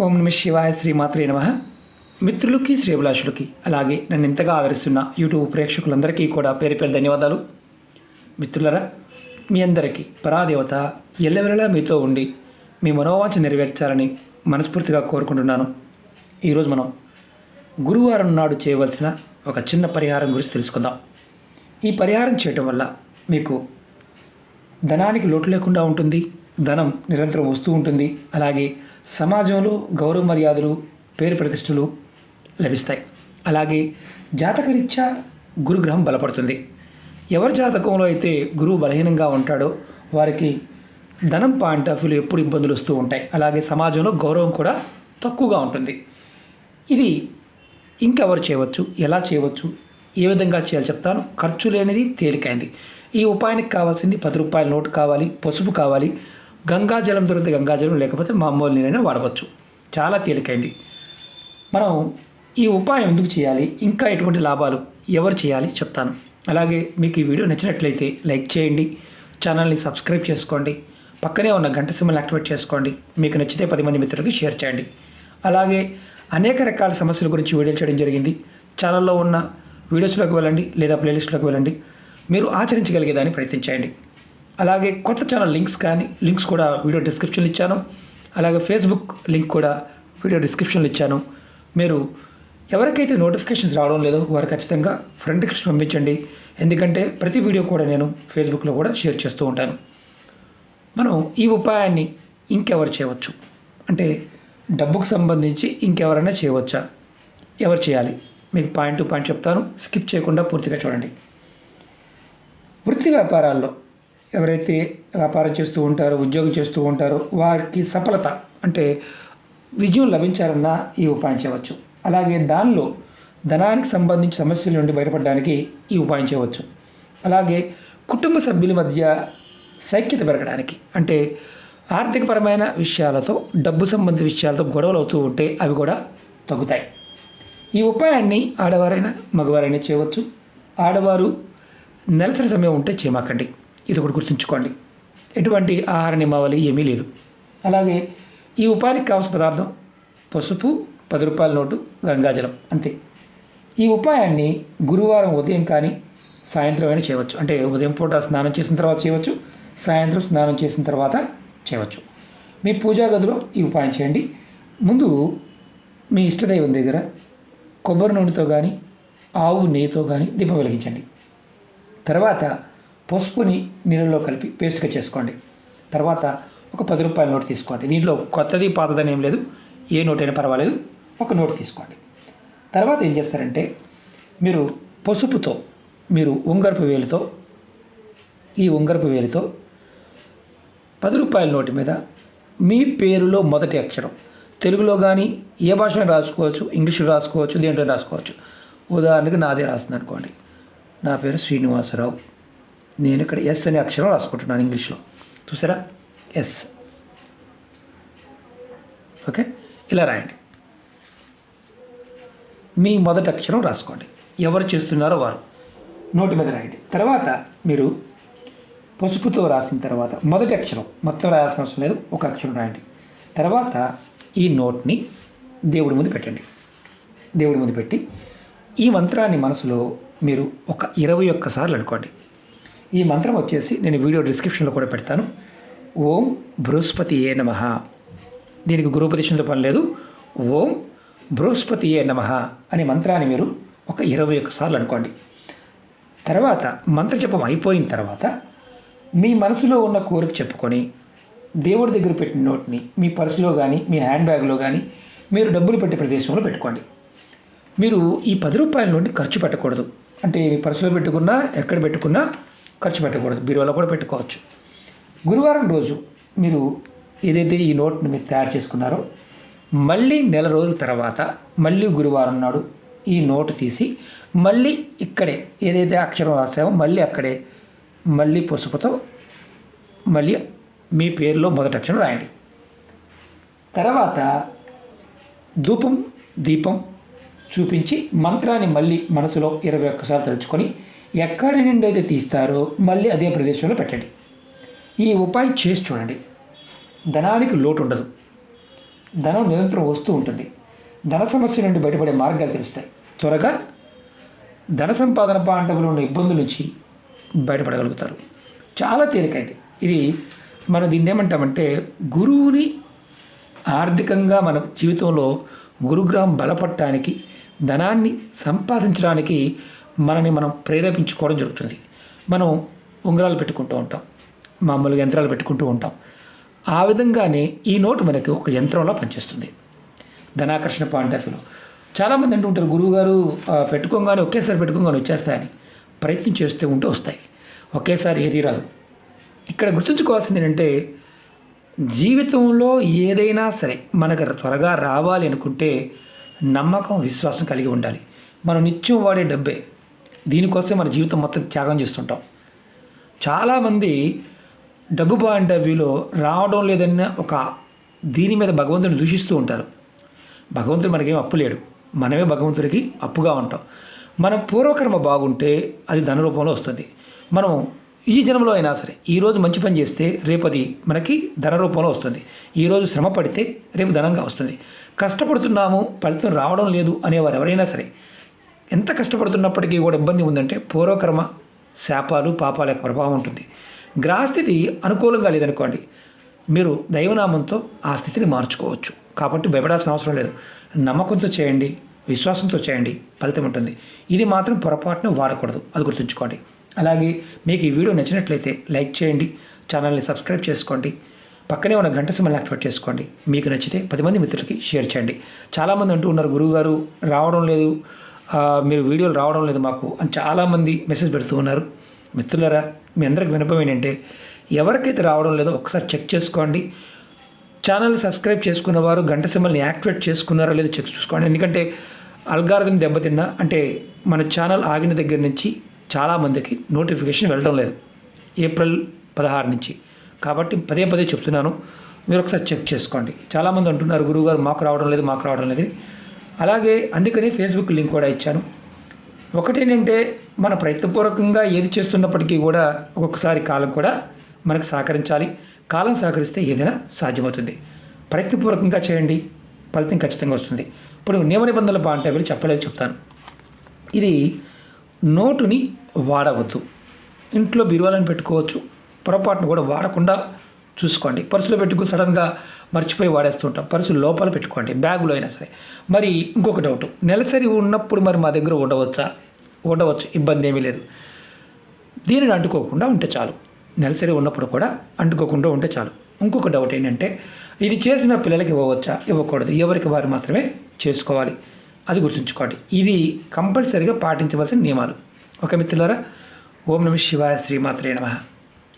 ఓం నమ శివాయ శ్రీమాత్రే నమ. మిత్రులకి శ్రీభిలాషులకి అలాగే నన్ను ఇంతగా ఆదరిస్తున్న యూట్యూబ్ ప్రేక్షకులందరికీ కూడా పేరు పేరు ధన్యవాదాలు. మిత్రులరా మీ అందరికీ పరాదేవత ఎల్లవెల్లలా మీతో ఉండి మీ మనోవాంఛ నెరవేర్చాలని మనస్ఫూర్తిగా కోరుకుంటున్నాను. ఈరోజు మనం గురువారం నాడు చేయవలసిన ఒక చిన్న పరిహారం గురించి తెలుసుకుందాం. ఈ పరిహారం చేయటం వల్ల మీకు ధనానికి లోటు లేకుండా ఉంటుంది ధనం నిరంతరం వస్తూ ఉంటుంది అలాగే సమాజంలో గౌరవ మర్యాదలు పేరు ప్రతిష్టలు లభిస్తాయి. అలాగే జాతకరీత్యా గురుగ్రహం బలపడుతుంది. ఎవరి జాతకంలో అయితే గురువు బలహీనంగా ఉంటాడో వారికి ధనం పాయింట్ ఆఫ్ వ్యూలో ఎప్పుడు ఇబ్బందులు వస్తూ ఉంటాయి. అలాగే సమాజంలో గౌరవం కూడా తక్కువగా ఉంటుంది. ఇది ఇంకెవరు చేయవచ్చు? ఎలా చేయవచ్చు? ఏ విధంగా చేయాలి చెప్తాను. ఖర్చు లేనిది తేలికైంది. ఈ ఉపాయానికి కావాల్సింది పది రూపాయల నోటు కావాలి పసుపు కావాలి గంగాజలం దొరికితే గంగాజలం లేకపోతే మామూలు నీరైనా వాడవచ్చు. చాలా తేలికైంది. మనం ఈ ఉపాయం ఎందుకు చేయాలి? ఇంకా ఎటువంటి లాభాలు ఎవరు చేయాలి? చెప్తాను. అలాగే మీకు ఈ వీడియో నచ్చినట్లయితే లైక్ చేయండి ఛానల్ని సబ్స్క్రైబ్ చేసుకోండి పక్కనే ఉన్న గంట సింబల్ యాక్టివేట్ చేసుకోండి మీకు నచ్చితే పది మంది మిత్రులకి షేర్ చేయండి. అలాగే అనేక రకాల సమస్యల గురించి వీడియోలు చేయడం జరిగింది. ఛానల్లో ఉన్న వీడియోస్లోకి వెళ్ళండి లేదా ప్లేలిస్ట్లోకి వెళ్ళండి. మీరు ఆచరించగలిగేదాన్ని ప్రయత్నించండి అలాగే కొత్త ఛానల్ లింక్స్ కానీ లింక్స్ కూడా వీడియో డిస్క్రిప్షన్లో ఇచ్చాను. అలాగే ఫేస్బుక్ లింక్ కూడా వీడియో డిస్క్రిప్షన్లో ఇచ్చాను. మీరు ఎవరికైతే నోటిఫికేషన్స్ రావడం లేదో వారు ఖచ్చితంగా ఫ్రెండ్ రిక్వెస్ట్ పంపించండి. ఎందుకంటే ప్రతి వీడియో కూడా నేను ఫేస్బుక్లో కూడా షేర్ చేస్తూ ఉంటాను. మనం ఈ ఉపాయాన్ని ఇంకెవరు చేయవచ్చు? అంటే డబ్బుకు సంబంధించి ఇంకెవరైనా చేయవచ్చా? ఎవరు చేయాలి? మీకు పాయింట్ టు పాయింట్ చెప్తాను. స్కిప్ చేయకుండా పూర్తిగా చూడండి. వృత్తి వ్యాపారాల్లో ఎవరైతే వ్యాపారం చేస్తూ ఉంటారో ఉద్యోగం చేస్తూ ఉంటారో వారికి సఫలత అంటే విజయం లభించాలన్నా ఈ ఉపాయం చేయవచ్చు. అలాగే దానిలో ధనానికి సంబంధించి సమస్యల నుండి బయటపడడానికి ఈ ఉపాయం చేయవచ్చు. అలాగే కుటుంబ సభ్యుల మధ్య సైక్యత పెరగడానికి అంటే ఆర్థికపరమైన విషయాలతో డబ్బు సంబంధిత విషయాలతో గొడవలు అవుతూ ఉంటే అవి కూడా తగ్గుతాయి. ఈ ఉపాయాన్ని ఆడవారైనా మగవారైనా చేయవచ్చు. ఆడవారు నెలసరి సమయం ఉంటే చేయమాకండి. ఇది ఒకటి గుర్తుంచుకోండి. ఎటువంటి ఆహార నియమావళి ఏమీ లేదు. అలాగే ఈ ఉపాయానికి కావాల్సిన పదార్థం పసుపు పది రూపాయల నోటు గంగాజలం అంతే. ఈ ఉపాయాన్ని గురువారం ఉదయం కానీ సాయంత్రం అయినా చేయవచ్చు. అంటే ఉదయం పూట స్నానం చేసిన తర్వాత చేయవచ్చు సాయంత్రం స్నానం చేసిన తర్వాత చేయవచ్చు. మీ పూజా గదిలో ఈ ఉపాయం చేయండి. ముందు మీ ఇష్టదైవం దగ్గర కొబ్బరి నూనెతో కానీ ఆవు నెయ్యితో కానీ దీపం వెలిగించండి. తర్వాత పసుపుని నీళ్ళలో కలిపి పేస్ట్గా చేసుకోండి. తర్వాత ఒక పది రూపాయల నోటు తీసుకోండి. దీంట్లో కొత్తది పాతదని ఏం లేదు. ఏ నోట్ అయినా పర్వాలేదు. ఒక నోటు తీసుకోండి. తర్వాత ఏం చేస్తారంటే మీరు పసుపుతో మీరు ఉంగరపు వేలుతో ఈ ఉంగరపు వేలుతో పది రూపాయల నోటు మీద మీ పేరులో మొదటి అక్షరం. తెలుగులో కానీ ఏ భాషలో రాసుకోవచ్చు? ఇంగ్లీష్లో రాసుకోవచ్చు? దేంట్లో రాసుకోవచ్చు? ఉదాహరణకి నాదే రాస్తుంది అనుకోండి నా పేరు శ్రీనివాసరావు. నేను ఇక్కడ ఎస్ అనే అక్షరం రాసుకుంటున్నాను ఇంగ్లీష్లో. చూసారా? S okay? ఇలా రాయండి. మీ మొదటి అక్షరం రాసుకోండి. ఎవరు చేస్తున్నారో వారు నోటి మీద రాయండి. తర్వాత మీరు పసుపుతో రాసిన తర్వాత మొదటి అక్షరం మొత్తం రాయాల్సిన అవసరం లేదు ఒక అక్షరం రాయండి. తర్వాత ఈ నోట్ని దేవుడి ముందు పెట్టండి. దేవుడి ముందు పెట్టి ఈ మంత్రాన్ని మనసులో మీరు ఒక ఇరవై ఒక్కసార్లు అనుకోండి. ఈ మంత్రం వచ్చేసి నేను వీడియో డిస్క్రిప్షన్లో కూడా పెడతాను. ఓం బృహస్పతి ఏ నమ. దీనికి గురుపదేశంతో పని లేదు? ఓం బృహస్పతి ఏ నమ అనే మంత్రాన్ని మీరు ఒక ఇరవై ఒక్కసార్లు అనుకోండి. తర్వాత మంత్రజపం అయిపోయిన తర్వాత మీ మనసులో ఉన్న కోరిక చెప్పుకొని దేవుడి దగ్గర పెట్టిన నోట్ని మీ పర్సులో కానీ మీ హ్యాండ్ బ్యాగ్లో కానీ మీరు డబ్బులు పెట్టే ప్రదేశంలో పెట్టుకోండి. మీరు ఈ పది రూపాయల నుండి ఖర్చు పెట్టకూడదు. అంటే మీ పర్సులో పెట్టుకున్నా ఎక్కడ పెట్టుకున్నా ఖర్చు పెట్టకూడదు బీరువాలో కూడా పెట్టుకోవచ్చు. గురువారం రోజు మీరు ఏదైతే ఈ నోట్ని మీరు తయారు చేసుకున్నారో మళ్ళీ నెల రోజుల తర్వాత మళ్ళీ గురువారం నాడు ఈ నోటు తీసి మళ్ళీ ఇక్కడే ఏదైతే అక్షరం రాసామో మళ్ళీ అక్కడే మళ్ళీ పసుపుతో మళ్ళీ మీ పేరులో మొదటి అక్షరం రాయండి. తర్వాత ధూపం దీపం చూపించి మంత్రాన్ని మళ్ళీ మనసులో ఇరవై ఒక్కసార్లు తలుచుకొని ఎక్కడి నుండి అయితే తీస్తారో మళ్ళీ అదే ప్రదేశంలో పెట్టండి. ఈ ఉపాయం చేసి చూడండి. ధనానికి లోటు ఉండదు. ధనం నిరంతరం వస్తూ ఉంటుంది. ధన సమస్య నుండి బయటపడే మార్గాలు తెలుస్తాయి. త్వరగా ధన సంపాదన పాండవులు ఉన్న ఇబ్బందుల నుంచి బయటపడగలుగుతారు. చాలా తేలికైంది ఇది మనం దీన్ని ఏమంటామంటే గురువుని ఆర్థికంగా మన జీవితంలో గురుగ్రహం బలపడటానికి ధనాన్ని సంపాదించడానికి మనని మనం ప్రేరేపించుకోవడం జరుగుతుంది. మనం ఉంగరాలు పెట్టుకుంటూ ఉంటాం. మామూలుగా యంత్రాలు పెట్టుకుంటూ ఉంటాం. ఆ విధంగానే ఈ నోటు మనకి ఒక యంత్రంలో పనిచేస్తుంది. ధనాకర్షణ పాయింట్ ఆఫ్ వ్యూలో. చాలామంది అంటుంటారు గురువుగారు పెట్టుకోగానే ఒకేసారి పెట్టుకోగానే వచ్చేస్తాయని. ప్రయత్నం చేస్తూ ఉంటే వస్తాయి. ఒకేసారి ఏది రాదు. ఇక్కడ గుర్తుంచుకోవాల్సింది ఏంటంటే జీవితంలో ఏదైనా సరే మనకు త్వరగా రావాలి అనుకుంటే నమ్మకం విశ్వాసం కలిగి ఉండాలి. మనం నిత్యం వాడే డబ్బే. దీనికోసం మన జీవితం మొత్తం త్యాగం చేస్తుంటాం. చాలామంది డబ్బు పాయింట్ ఆఫ్ వ్యూలో రావడం లేదన్న ఒక దీని మీద భగవంతుని దూషిస్తూ ఉంటారు. భగవంతుడు మనకేం అప్పు లేడు. మనమే భగవంతుడికి అప్పుగా ఉంటాం. మన పూర్వకర్మ బాగుంటే అది ధన రూపంలో వస్తుంది. మనం ఈ జన్మలో అయినా సరే ఈరోజు మంచి పని చేస్తే రేపు అది మనకి ధన రూపంలో వస్తుంది. ఈరోజు శ్రమ పడితే రేపు ధనంగా వస్తుంది. కష్టపడుతున్నాము ఫలితం రావడం లేదు అనేవారు ఎవరైనా సరే ఎంత కష్టపడుతున్నప్పటికీ కూడా ఇబ్బంది ఉందంటే పూర్వకర్మ శాపాలు పాపాల యొక్క ప్రభావం ఉంటుంది. గ్రహస్థితి అనుకూలంగా లేదనుకోండి మీరు దైవనామంతో ఆ స్థితిని మార్చుకోవచ్చు. కాబట్టి భయపడాల్సిన అవసరం లేదు. నమ్మకంతో చేయండి విశ్వాసంతో చేయండి ఫలితం ఉంటుంది. ఇది మాత్రం పొరపాటున వాడకూడదు అది గుర్తుంచుకోండి. అలాగే మీకు ఈ వీడియో నచ్చినట్లయితే లైక్ చేయండి ఛానల్ని సబ్స్క్రైబ్ చేసుకోండి పక్కనే ఉన్న గంట సిమ్మల్ని యాక్టివేట్ చేసుకోండి. మీకు నచ్చితే పది మంది మిత్రులకి షేర్ చేయండి. చాలామంది అంటూ ఉన్నారు గురువుగారు రావడం లేదు మీరు వీడియోలు రావడం లేదు మాకు అని చాలామంది మెసేజ్ పెడుతూ ఉన్నారు. మిత్రులరా మీ అందరికి వినపం ఏంటంటే ఎవరికైతే రావడం లేదో ఒకసారి చెక్ చేసుకోండి. ఛానల్ సబ్స్క్రైబ్ చేసుకున్న వారు గంట సింబల్ని యాక్టివేట్ చేసుకున్నారో లేదో చెక్ చూసుకోండి. ఎందుకంటే అల్గారిథం దెబ్బతిన్నా అంటే మన ఛానల్ ఆగిన దగ్గర నుంచి చాలామందికి నోటిఫికేషన్ వెళ్ళడం లేదు. ఏప్రిల్ పదహారు నుంచి. కాబట్టి పదే పదే చెప్తున్నాను. మీరు ఒకసారి చెక్ చేసుకోండి. చాలామంది అంటున్నారు గురువుగారు మాకు రావడం లేదు మాకు రావడం లేదు అలాగే అందుకని ఫేస్బుక్ లింక్ కూడా ఇచ్చాను. ఒకటేంటంటే మన ప్రయత్నపూర్వకంగా ఏది చేస్తున్నప్పటికీ కూడా ఒక్కొక్కసారి కాలం కూడా మనకు సహకరించాలి. కాలం సహకరిస్తే ఏదైనా సాధ్యమవుతుంది. ప్రయత్నపూర్వకంగా చేయండి. ఫలితం ఖచ్చితంగా వస్తుంది. ఇప్పుడు నియమ నిబంధనలు బాగుంటే వెళ్ళి చెప్పలేదు చెప్తాను. ఇది నోటుని వాడవద్దు. ఇంట్లో బిరువాలను పెట్టుకోవచ్చు. పొరపాటును కూడా వాడకుండా చూసుకోండి. పర్సులో పెట్టుకుని సడన్గా మర్చిపోయి వాడేస్తుంటాం పర్సు లోపల పెట్టుకోండి బ్యాగులో అయినా సరే. మరి ఇంకొక డౌట్ నెలసరి ఉన్నప్పుడు మరి మా దగ్గర ఉండవచ్చా? ఉండవచ్చు ఇబ్బంది ఏమీ లేదు. దీనిని అంటుకోకుండా ఉంటే చాలు. నెలసరి ఉన్నప్పుడు కూడా అంటుకోకుండా ఉంటే చాలు. ఇంకొక డౌట్ ఏంటంటే ఇది చేసిన పిల్లలకి ఇవ్వవచ్చా? ఇవ్వకూడదు. ఎవరికి వారు మాత్రమే చేసుకోవాలి. అది గుర్తుంచుకోండి. ఇది కంపల్సరీగా పాటించవలసిన నియమాలు. ఒక మిత్రులారా ఓం నమ శివాయ శ్రీమాత్రే నమ.